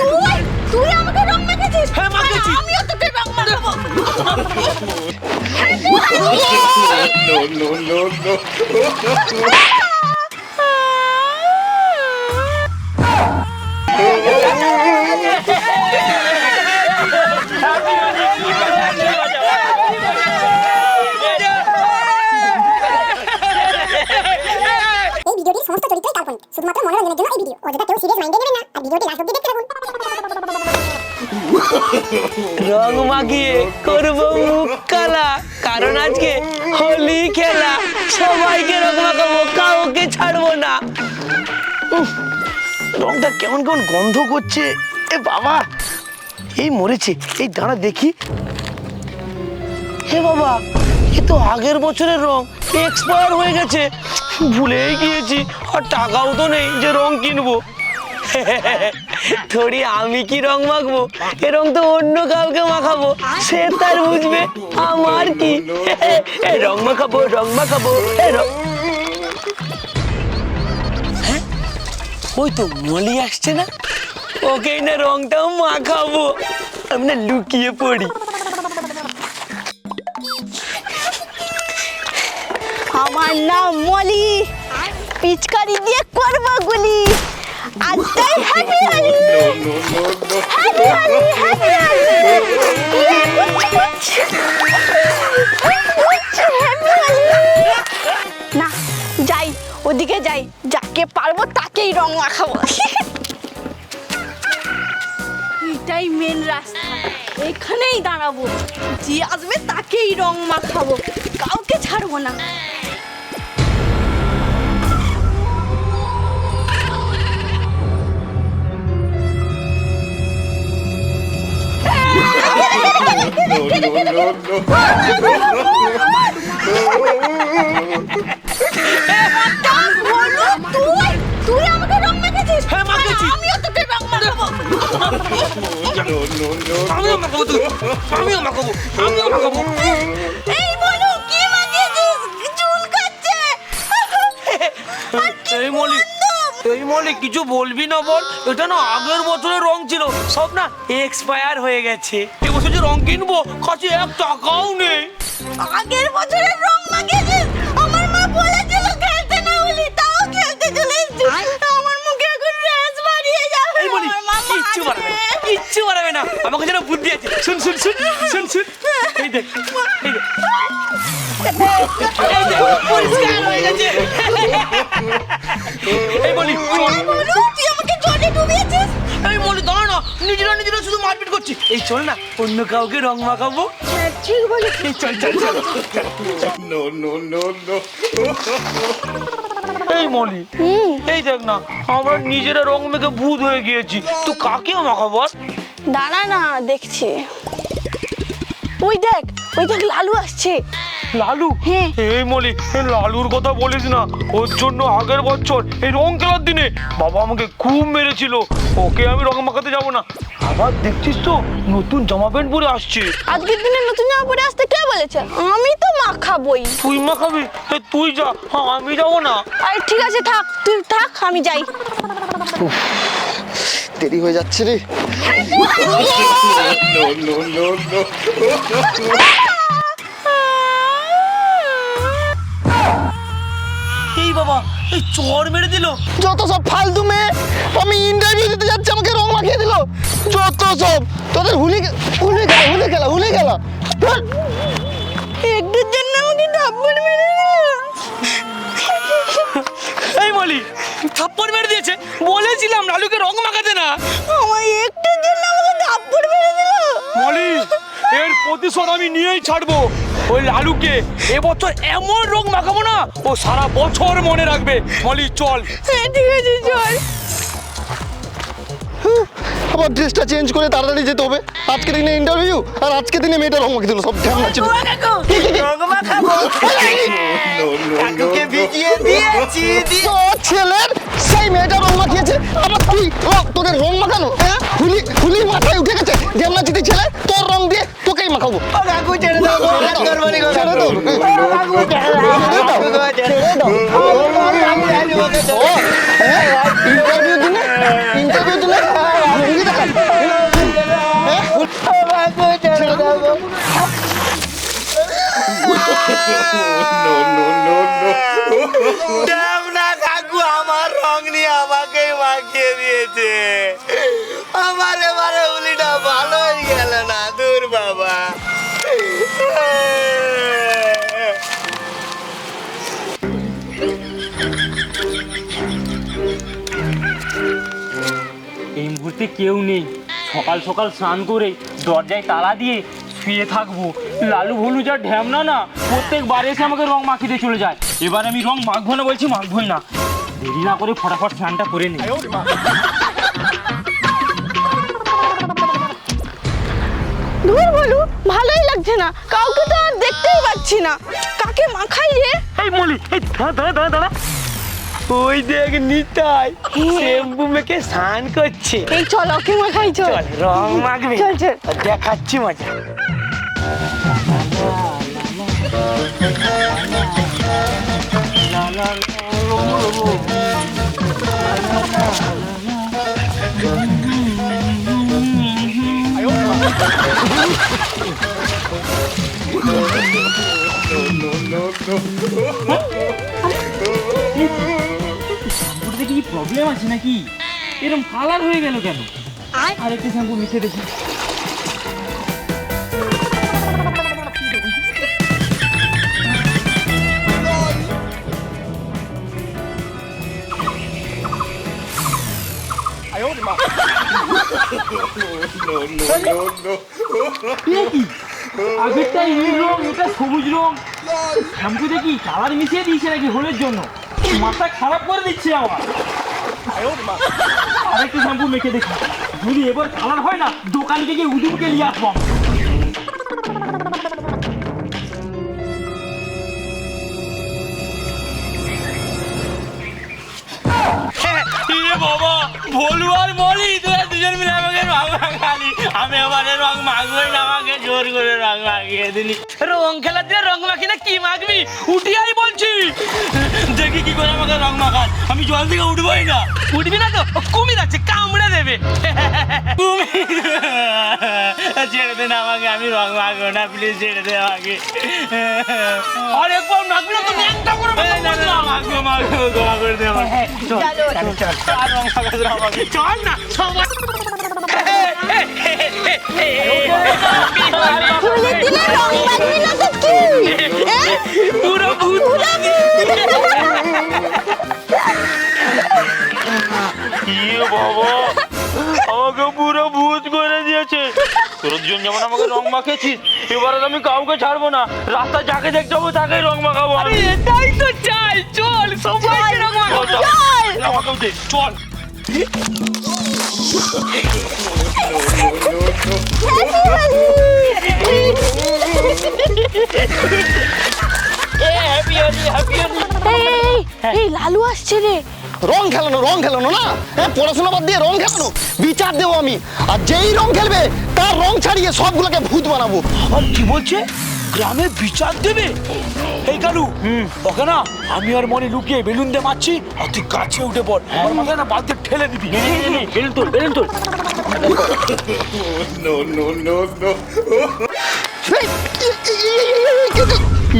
তুই তুই আমাকে রং মেখেছিস হ্যাঁ, মাখিয়েছি। আরে, আমিও তোকে রং মাখাবো এই শুধুমাত্র মনোরঞ্জনের জন্য এই ভিডিও অযথা কেউ সিরিয়াস মাইন্ডে নেবেন না। আর ভিডিওটি লাস্ট অব্দি দেখতে থাকুন। রং মাখিয়ে করব মুখ কালা কারণ আজকে হোলি খেলা। সবাইকে রং মাখাবো, কাউকে ছাড়বো না। রংটা কেমন কেমন গন্ধ করছে। এ বাবা, এই মরেছে। এই দাঁড়া দেখি। হে বাবা, এ তো আগের বছরের রং। এক্সপায়ার হয়ে গেছে। ভুলেই গিয়েছি, আর টাকাও তো নেই যে রং কিনবো। থোড়ি আমি কি রং মাখবো? এ রং তো অন্য কাউকে মাখাবো, সে তার বুঝবে আমার কি। এ রং মাখাবো রং মাখাবো, এ রং। হ্যাঁ? ওই তো মলি আসছে না? ওকেই না রংটাও মাখাবো। আমি না লুকিয়ে পড়ি। আমার নাম মলি। পিচকারি দিয়ে করব গুলি। আজটাই happy Holi happy Holi happy না। যাই, ওদিকে যাই। যাকে পারব তাকেই রং মাখাবো। এটাই মেন রাস্তা। এখানেই দাঁড়াবো। যে আসবে তাকেই রং মাখাবো। কাউকে ছাড়বো না। No, no. আরে, আমিও মাখাবো আমিও মাখাবো আমিও মাখাবো মলি কিছু বলবি না বল? এটা না আগের বছরের রং ছিল। সব না এক্সপায়ার হয়ে গেছে। এবছর যে রং কিনবো কাছে এক টাকাও নেই। আগের বছরের রং মাখিয়েছিস আমার মা বলেছিল খেলতে না বলি তাও খেলতে চলে এসেছিস আমার মুখে এখন র্যাশ বাড়িয়ে যাবে। আমার মা কিচ্ছু মারবে। পারবে না কিচ্ছু পারবে না। আমাকে যেন বুদ্ধি আছে। শুন শুন শুন শুন শুন। এই দেখ এই দেখ। এই দেখ পরিষ্কার হয়ে গেছে। এই বলি চল বলো তুই আমাকে জলে ডুবিয়েছিস? এই বলি দাঁড়া না নিজেরা নিজেরা শুধু মারপিট করছি। এই চল না অন্য কাউকে রং মাখাবো। হ্যাঁ, ঠিক বলেছিস। এই চল চল চল। No, no, no, no. এই মলি এই দেখ না আমরা নিজেরা রং মেখে ভূত হয়ে গিয়েছি। কাকে মাখাবো দাঁড়া না দেখছি। ওই দেখ ওই দেখ লালু আসছে। লালু? হ্যাঁ। এই মলি লালুর কথা বলিস না। ওর জন্য আগের বছর এই রং খেলার দিনে বাবা আমাকে খুব মেরেছিল। ওকে আমি রং মাখাতে যাব না। আবার দেখছিস তো নতুন জামা প্যান্ট পরে আসছে। আজকের দিনে নতুন জামা পরে আসতে কে বলেছে? আমি তো মাখাবই তুই মাখাবি এ, তুই যা। হ্যাঁ আমি যাব না। আরে ঠিক আছে থাক। তুই থাক আমি যাই। দেরি হয়ে যাচ্ছে রে. এই বাবা এই চর মেরে দিল। যত সব ফালতু মেয়ে আমি ইন্টারভিউ দিতে যাচ্ছি আমাকে রং মাখিয়ে দিল। যত সব তোদের হুলি হুলি খেলা হুলি খেলা হুলি খেলা। এই মলি থাপ্পড় মেরে দিয়েছে। বলেছিলাম লালুকে রং মাখাতে না। আমার একটুর জন্য আমাকে থাপ্পড় মেরে দিল। মলি এর প্রতিশোধ আমি নিয়েই ছাড়বো। ওই লালুকে এবছর এমন রং মাখাবো না ও সারা বছর মনে রাখবে। মলি চল। হ্যাঁ ঠিক আছে চল। আবার ড্রেসটা চেঞ্জ করে তাড়াতাড়ি যেতে হবে। আজকে দিনে ইন্টারভিউ আর আজকে দিনে মেয়েটা রং মাখিয়ে দিল সব ঢ্যামনা ছিল ছেলের সেই মেয়েটা রং মাখিয়েছে। আবার তুই তোদের রং মাখানো? হ্যাঁ? হুলি হুলি মাথায় উঠে গেছে। ঢ্যামনা চিতি ছেলে তোর রং দিয়ে তোকেই মাখাবো। কাকু ছেড়ে দাও ছেড়ে দাও। ছেড়ে দাও, কাকু আমার রং নিয়ে আমাকেই মাখিয়ে দিয়েছে। আমার এবারে উলিটা ভালোই গেল না দূর বাবা। এই মুহূর্তে কেউ নেই। সকাল সকাল স্নান করে দরজায় তালা দিয়ে শুয়ে থাকব। লালু ভুলু যা ঢ্যামনা না প্রত্যেকবার এসে আমাকে রং মাখিয়ে দিয়ে চলে যায়। এবার আমি রং মাখবো না বলছি মাখবোই না। দেরি না করে ফটাফট স্নানটা করে নিই দূর বলু ভালোই লাগছে না। কাউকে তো আর দেখতেই পাচ্ছি না। কাকে মাখাই রে? এই মলি এই দাঁড়া দাঁড়া দাঁড়া দাঁড়া। ওই দেখ নিতাই শ্যাম্পু মেখে স্নান করছে। এই চল ওকে মাখাই চল রং মাখবে। চল চল। দেখাচ্ছি মজা। কি প্রবলেম আছে নাকি এরকম কালার হয়ে গেল কেন আর একটু শ্যাম্পু মিশে দেখি আগেরটা নীল রং এটা সবুজ রং শ্যাম্পু দেখি কালার মিশিয়ে দিয়েছে নাকি হোলের জন্য। মাথা খারাপ করে দিচ্ছে আমার আরেকটু শ্যাম্পু মেখে দেখি। যদি এবার কালার হয় না দোকানকে গিয়ে উদুমকে নিয়ে আসব বাবা, ভোলু আর মলি তোরা দুজন মিলে রং মাখালি আমি এবারে রং মাখবই না আমাকে জোর করে রং মাখিয়ে দিলি রং খেলার দিয়ে রং মাখি না কি মাখবি উঠি আই বলছি দেখি কি করে আমাকে রং মাখান আমি জল থেকে উঠবই না উঠবি না তো কুমির আছে কামড়ে দেবে ছেড়ে দেন আমাকে আমি রং মাখবো না প্লিজ ছেড়ে দে আমাকে আরে একবার মাখবি না তো ন্যাংটা করে মাখবো মাখবো দোয়া করে দে আমাকে চল চল চল না সবাই ফুলের দিনে রং মাখবি না তো কি? পুরো ভূত বাবা আমাকে পুরো ভূত করে দিয়েছে তোর দুজন যেমন আমাকে রং মাখিয়েছিস এবার আর আমি কাউকে ছাড়বো না রাস্তা যাকে দেখতে পাবো তাকে রং মাখাবো আমি এটাই তো চাই চল সবাই রং চল, চল। চল। এই লালু আসছে রে। রং খেলানো রং খেলানো না? হ্যাঁ পড়াশোনা বাদ দিয়ে রং খেলানো? বিচার দেবো আমি। আর যেই রং খেলবে তার রং ছাড়িয়ে সবগুলোকে ভূত বানাবো। আর কি বলছে? গ্রামে বিচার দেবে এই কালু ওকে না আমি আর মনে লুকিয়ে বেলুন দিয়ে মারছি আর তুই কাছে উঠে পড় আমার মাথায় না বালতি ঠেলে দিবি বেলুন তোল বেলুন তোল no.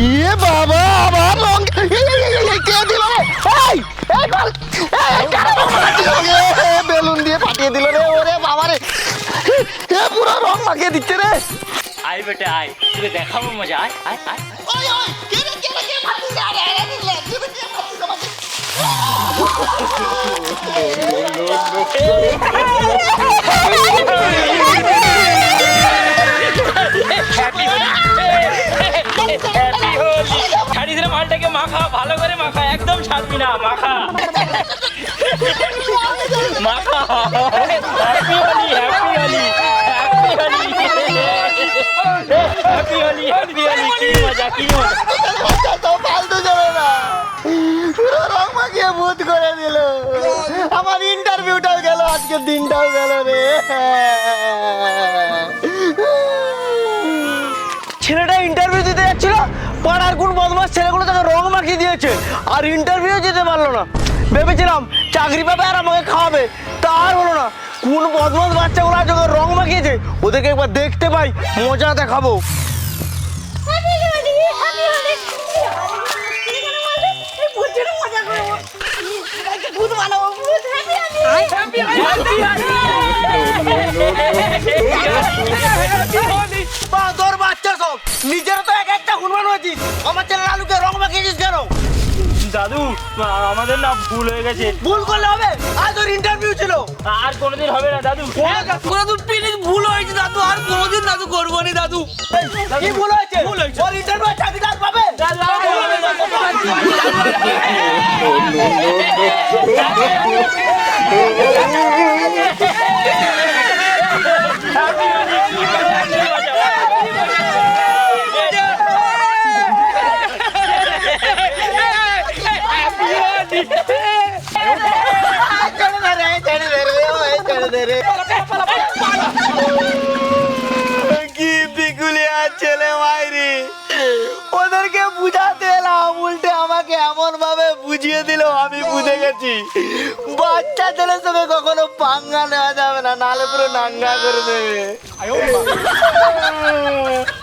ইয়ে বাবা আবার রং কে দিল এই বল বেলুন দিয়ে ফাটিয়ে দিল রে ওরে বাবা রে এ পুরো রং মাখিয়ে দিচ্ছে রে আয় বেটে আয়। তোকে দেখাবো মজা আয় আয় আয়। ওই ওই কে রে কে রে কে মারছিস আরে আরে কে রে কে মারছিস আমাকে ছাড়িস রে মালটাকে মাখা ভালো করে মাখা একদম ছাড়বি না মাখা। মাখা। করে দিল আমার ইন্টারভিউটাও গেল আজকের দিনটাও গেল রে ছেলেটা ইন্টারভিউ দিতে যাচ্ছিল, পাড়ার কোন বদমাস ছেলেগুলো তাকে রং মাখিয়ে দিয়েছে। আর ইন্টারভিউ যেতে পারল না। ভেবেছিলাম চাকরি পাবে আর আমাকে খাওয়াবে, তা আর হলো না। কোন বদমাস বাচ্চাগুলো আজ রং মাখিয়েছে, ওদেরকে একবার দেখতে পাই, মজা দেখাবো। ভূত বানাবো ভূত নিজের তো এক একটা হনুমান হয়েছিস। আমার ছেলে আলুকে রং মাখিয়েছিস। দাদু আমাদের না ভুল হয়ে গেছে ভুল করলে হবে আজ তোর ইন্টারভিউ ছিল আর কোনোদিন হবে না দাদু দাদু প্লিজ ভুল হয়েছে দাদু আর কোনোদিন দাদু করব না দাদু কি ভুল হয়েছে ওর ইন্টারভিউ চাকরি আর পাবে ছেড়ে ওদেরকে বুঝাতে এলাম, উল্টে আমাকে এমন ভাবে বুঝিয়ে দিল, আমি বুঝে গেছি। বাচ্চা ছেলের সঙ্গে কখনো পাঙ্গা নেওয়া যাবে না, নালে পুরো নাঙ্গা করে দেবে।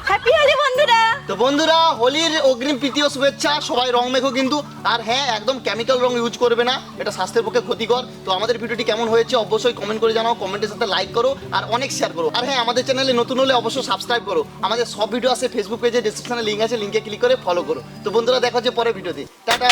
হ্যাপি হলি বন্ধুরা। তো বন্ধুরা, হোলির অগ্রিম প্রীতি শুভেচ্ছা, সবাই রং মেখো কিন্তু। আর হ্যাঁ একদম কেমিক্যাল রং ইউজ করবে না, এটা স্বাস্থ্যের পক্ষে ক্ষতিকর। তো আমাদের ভিডিওটি কেমন হয়েছে অবশ্যই কমেন্ট করে জানাও কমেন্টের সাথে লাইক করো, আর অনেক শেয়ার করো। আর হ্যাঁ আমাদের চ্যানেলে নতুন হলে অবশ্যই সাবস্ক্রাইব করো। আমাদের সব ভিডিও আছে ফেসবুক পেজে ডিসক্রিপশনে লিঙ্ক আছে লিঙ্কে ক্লিক করে ফলো করো। তো বন্ধুরা, দেখা হচ্ছে পরে ভিডিওতে টাটা!